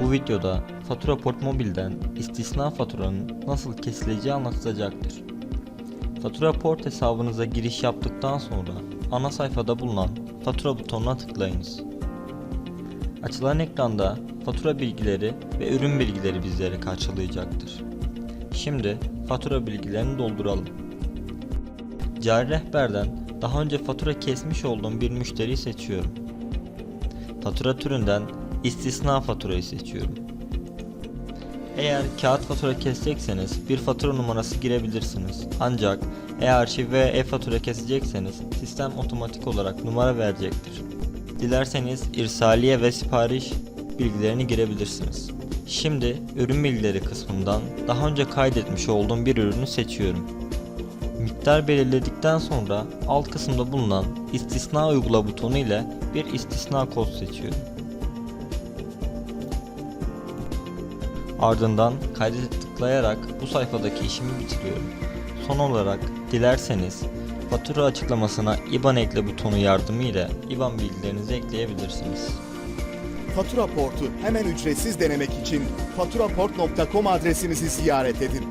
Bu videoda Fatura Port Mobil'den istisna faturanın nasıl kesileceği anlatılacaktır. Fatura Port hesabınıza giriş yaptıktan sonra ana sayfada bulunan fatura butonuna tıklayınız. Açılan ekranda fatura bilgileri ve ürün bilgileri bizleri karşılayacaktır. Şimdi fatura bilgilerini dolduralım. Cari rehberden daha önce fatura kesmiş olduğum bir müşteriyi seçiyorum. Fatura türünden istisna faturayı seçiyorum. Eğer kağıt fatura kesecekseniz bir fatura numarası girebilirsiniz. Ancak e-arşiv ve e-fatura kesecekseniz sistem otomatik olarak numara verecektir. Dilerseniz irsaliye ve sipariş bilgilerini girebilirsiniz. Şimdi ürün bilgileri kısmından daha önce kaydetmiş olduğum bir ürünü seçiyorum. Miktar belirledikten sonra alt kısımda bulunan istisna uygula butonu ile bir istisna kod seçiyorum. Ardından kaydete tıklayarak bu sayfadaki işimi bitiriyorum. Son olarak dilerseniz fatura açıklamasına IBAN ekle butonu yardımıyla IBAN bilgilerinizi ekleyebilirsiniz. Fatura Port'u hemen ücretsiz denemek için faturaport.com adresimizi ziyaret edin.